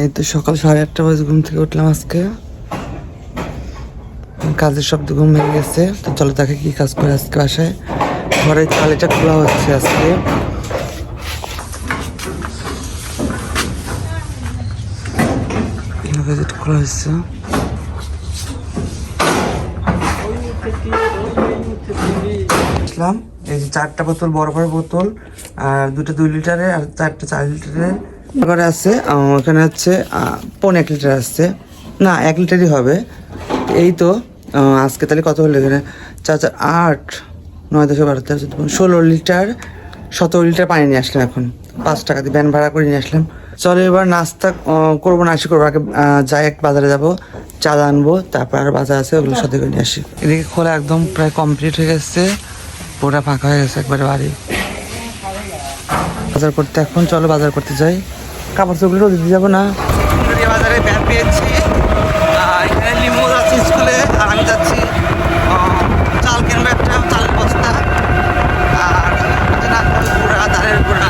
এই তো সকাল সাড়ে আটটা বাজে ঘুম থেকে উঠলাম আজকে। কাজের শব্দ ঘুম ভেঙে গেছে। তো চলো তাকে কি কাজ করে আজকে বাসায়? ঘরের চালিটা খোলা হচ্ছে আজকে। খোলা হচ্ছে এই যে চারটা বোতল, বড় বড় বোতল, আর দুটো দুই লিটারের, আর চারটা চার লিটারের করে আছে ওখানে হচ্ছে পৌনে এক লিটার আসছে। না এক লিটারই হবে। এই তো আজকে তাহলে কত হলো এখানে? চার চার আট নয় দশ বারো তেরো চোদ্দ ষোলো লিটার সতেরো লিটার পানি নিয়ে আসলাম এখন। পাঁচ টাকা দিয়ে ভ্যান ভাড়া করে নিয়ে আসলাম। চলো এবার নাস্তা করব না আসি করব। আগে যাই এক বাজারে যাব চা আনব তারপর আর বাজার আছে ওগুলো সাথে করে নিয়ে আসি। এদিকে খোলা একদম প্রায় কমপ্লিট হয়ে গেছে পুরোটা ফাঁকা হয়ে গেছে একবারে বাড়ি। বাজার করতে এখন চলো বাজার করতে যাই। কাপড় চোপড় রোদে দিয়ে যাব না। বাজারে ব্যাগ পেয়েছি। এখানে লিমো যাচ্ছি স্কুলে, আর আমি যাচ্ছি আহ, চাল কিনবো একটা চালের বস্তা আর হচ্ছে নারকেল গুঁড়া দাঁড়ের গুঁড়া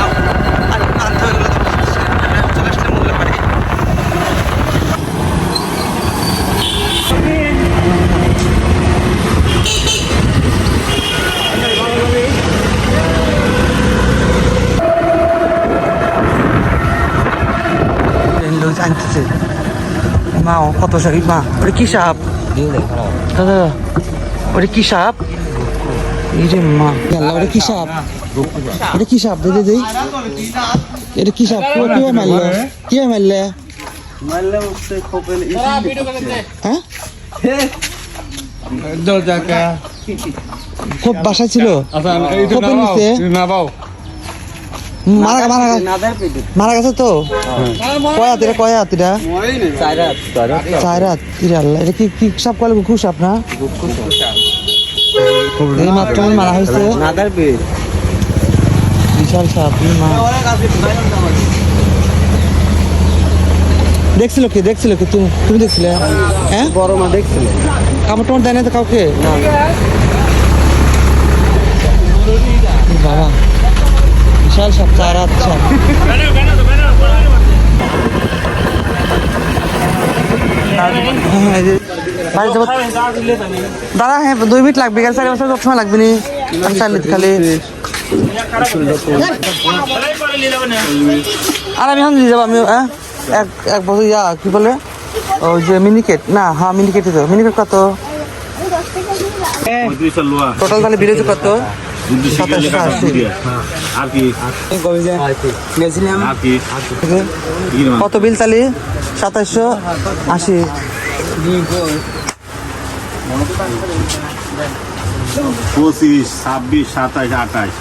আর একটু আনতে হবে এগুলো তো বলছে। এটা চলে আসলে মূল্য পারি লোক আনতেছে। মা কত সারি মা ওটা কি সাপ দাদা ওটা কি সাপ ইরে মা। আল্লাহ ওটা কি সাপ এটা কি সাপ দিদি দিই এটা কি সাপ কে কে মারলে? কে মারলে? হ্যাঁ? খুব বাসা ছিল? নিচে মারা মারা মারা গেছে তো? কয় হাতিরা কয় হাতিরা চার হাতিরা আল্লাহ এটা কি কি সাপ কলে ঘুঘু সাপ না এই মাত্র মারা হয়েছে। বিশাল সাপ দেখছিল কি? দেখছিল কি? তুমি তুমি দেখছিলে? হ্যাঁ? বড় মা দেখছিল। কামড় টামড় দেয় না তো কাউকে? বাবা। চার হ্যাঁ, দাদা হ্যাঁ দুই মিনিট লাগবে গাড়ি সাড়ে বছর সময় লাগবে নি। খালি। আর আমি এখন নিয়ে যাব আমি হ্যাঁ? এক এক বছর ইয়া কি বলে? ওই যে মিনিকেট না হ্যাঁ মিনিকেটে তো মিনিকেট কত? টোটাল তাহলে বিলেছে কত? সাতাশশো আর কি? গেছিলাম। আর কি? কত বিল তালি? সাতাশশো আশি। পঁচিশ ছাব্বিশ সাতাশ আঠাশ।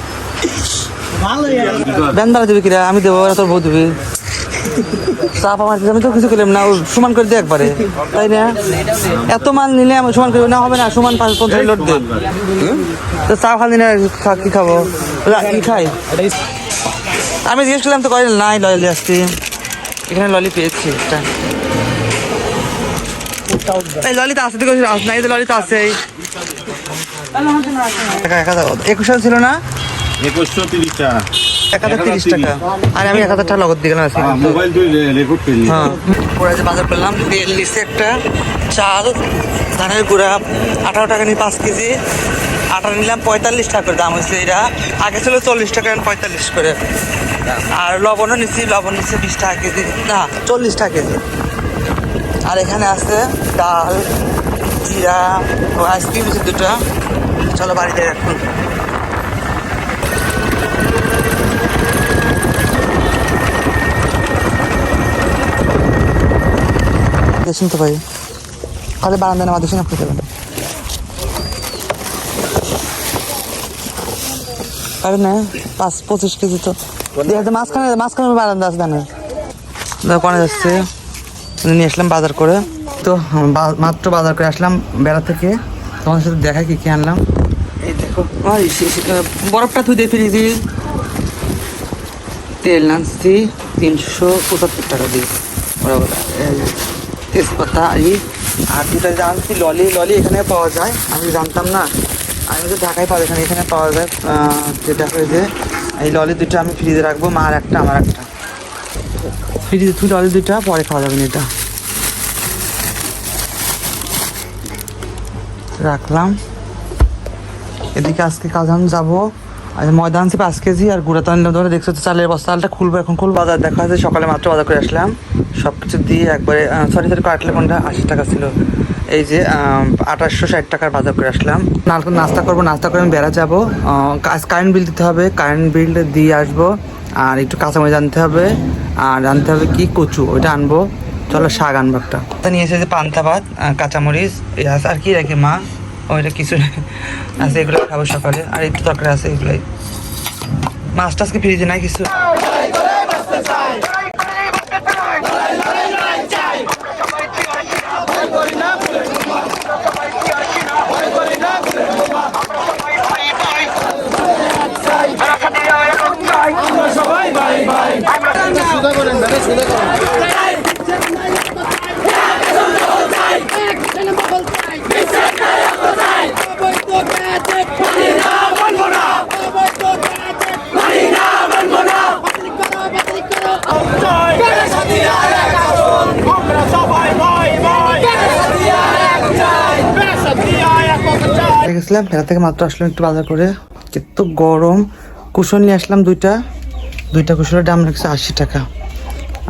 আমি দেবো ওরা তোর বউ দিবি। চাপ আমার আমি তো কিছু করলাম না সমান করে দিয়ে একবারে। তাই না? এত মাল নিলে আমি সমান করব না হবে না, সমান পাঁচ পঞ্চাশ লোড দে তো চা খালি না খা- কি খাব? কি খাই? আমি জিজ্ঞেস করলাম, তো কয় নাই ললি আসছি। এখানে ললি পেয়েছি একটা। এই ললিতা আছে, দেখো নাই তো ললিতা আছে একুশ ছিল না? একুশশো তিরিশ টাকা এক হাজার তিরিশ টাকা। আর আমি এক হাজার টাকা নগদ করলি হ্যাঁ। পুরো যে বাজার করলাম তেল নিচ্ছে একটা চাল ধানের গুঁড়া আঠারো টাকা নিয়ে পাঁচ কেজি আটা নিলাম পঁয়তাল্লিশ টাকা করে দাম হচ্ছে এটা আগে ছিল চল্লিশ টাকা পঁয়তাল্লিশ করে। আর লবণও নিচ্ছি লবণ নিচ্ছে বিশ টাকা কেজি। না চল্লিশ টাকা কেজি। আর এখানে আছে ডাল জিরা ও আইসক্রিম আছে দুটো। চলো বাড়িতে এখন। দেখুন তো ভাই খালি বারান্দা আমাদের দেখুন আপনি দেবেন আরে না, পাঁচ, পঁচিশ কেজি তো। মাঝখানে মাঝখানে বারান্দা আছে জানেন দোকানে যাচ্ছে। নিয়ে আসলাম বাজার করে। তো মাত্র বাজার করে আসলাম বেড়া থেকে। তোমার সাথে দেখা কি কি আনলাম। এই দেখো বরফটা তুই দিয়ে ফ্রিজে তেল আনছি তিনশো পঁচাত্তর টাকা দিয়ে। বরাবর। তেজপাতা এই আর দুটা যে আনছি ললি ললি এখানে পাওয়া যায়। আমি জানতাম না। আমি তো ঢাকায় পাবো এখানে এখানে পাওয়া যায়। যেটা হয়ে যে এই ললি দুটো আমি ফ্রিজে রাখব, মার একটা, আমার একটা। ফ্রিজে তুই ডলি দুইটা পরে খাওয়া যাবে এটা। রাখলাম। এদিকে আজকে কাজান যাব। আর ময়দা আনছি পাঁচ কেজি আর গুঁড়া তো আনলাম ধরে, দেখছ চালের বস্তালটা খুলবো এখন, খুলবো। বাজার দেখা আছে সকালে মাত্র বাজার করে আসলাম। সব কিছু দিয়ে একবারে সরি সরি কাটলে কোনটা? আশি টাকা ছিল। এই যে আঠাশশো ষাট টাকার বাজার করে আসলাম। নাস্তা করব, নাস্তা করে আমি বেড়া যাব। কারেন্ট বিল দিতে হবে কারেন্ট বিল দিয়ে আসব। আর একটু কাঁচামরিচ আনতে হবে। আর আনতে হবে কি? কচু, ওইটা আনব। চলো শাক আনব একটা। নিয়ে এসেছে পান্তা ভাত কাঁচামরিচ আর কি রাখে মা? ওইটা কিছু আছে এগুলো খাব সকালে। আর একটু তরকারি আছে, এগুলোই। মাছ টাছকে ফ্রিজে নাই কিছু? গেছিলাম মেলা থেকে মাত্র আসলাম একটু বাজার করে। এত গরম, কুশন নিয়ে আসলাম দুইটা। দুইটা কুশনের দাম রাখছে আশি টাকা।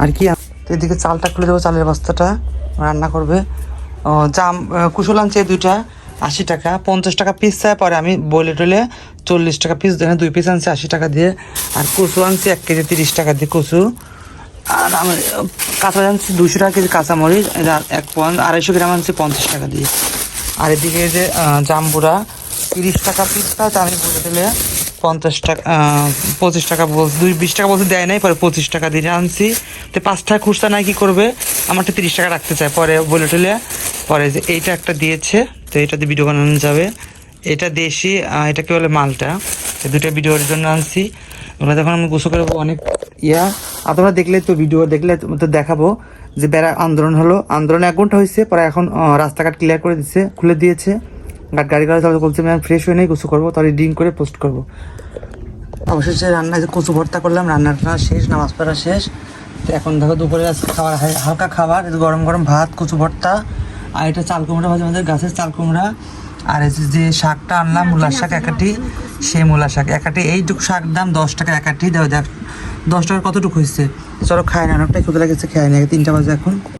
আর কি এদিকে চালটা খুলে দেবো, চালের বস্তাটা। রান্না করবে। জাম কুশল আনছে দুইটা, আশি টাকা। পঞ্চাশ টাকা পিস চায় পরে আমি বলে টলে চল্লিশ টাকা পিস দেয় দুই পিস আনছি আশি টাকা দিয়ে। আর কচু আনছি এক কেজি তিরিশ টাকা দিয়ে কচু। আর আমি কাঁচা আনছি দুশো টাকা কেজি কাঁচামরিচ। এক আড়াইশো গ্রাম আনছি পঞ্চাশ টাকা দিয়ে। আর এদিকে যে জাম্বুরা, তিরিশ টাকা পিস তা আমি বলে দিলে পঞ্চাশ টাকা পঁচিশ টাকা বলছি, দুই, বিশ টাকা বলতে দেয় নাই, পরে পঁচিশ টাকা দিয়ে আনছি। তো পাঁচ টাকা খুচরা নাই, কি করবে? আমারটা তিরিশ টাকা রাখতে চায়। পরে বলে টলে পরে যে এইটা একটা দিয়েছে, তো এটা দিয়ে ভিডিও বানানো যাবে। এটা দেশি এটা কি বলে, মালটা। তো দুটো ভিডিওর জন্য আনছি। ওগুলো যখন আমি গোসল করব অনেক ইয়া। আপনারা দেখলে তো ভিডিও দেখলে তো দেখাবো। যে বেড়া আন্দোলন হলো। আন্দোলন এক ঘণ্টা হয়েছে পরে এখন রাস্তাঘাট ক্লিয়ার করে দিচ্ছে খুলে দিয়েছে। গাড়ি গাড়ি চালাতে বলছে আমি ফ্রেশ হয়ে নেই গোসল করব তাহলে রিডিং করে পোস্ট করব। অবশেষে রান্না কচু ভর্তা করলাম রান্নাটা শেষ নামাজ পড়া শেষ। তো এখন দেখো দুপুরে খাবার হালকা খাবার গরম গরম ভাত কচু ভর্তা আর এটা চাল কুমড়া ভাজি আমাদের গাছের চাল কুমড়া। আর এই যে- শাকটা আনলাম মূলার শাক একাটি সেই মূলা শাক। একাটি এইটুকু শাক দাম দশ টাকা একাটি দেওয়া দেখ দশ টাকার কতটুকু হয়েছে? চলো খায় না, অনেকটাই ক্ষুদে লাগেছে খেয়ে না তিনটা বাজে এখন।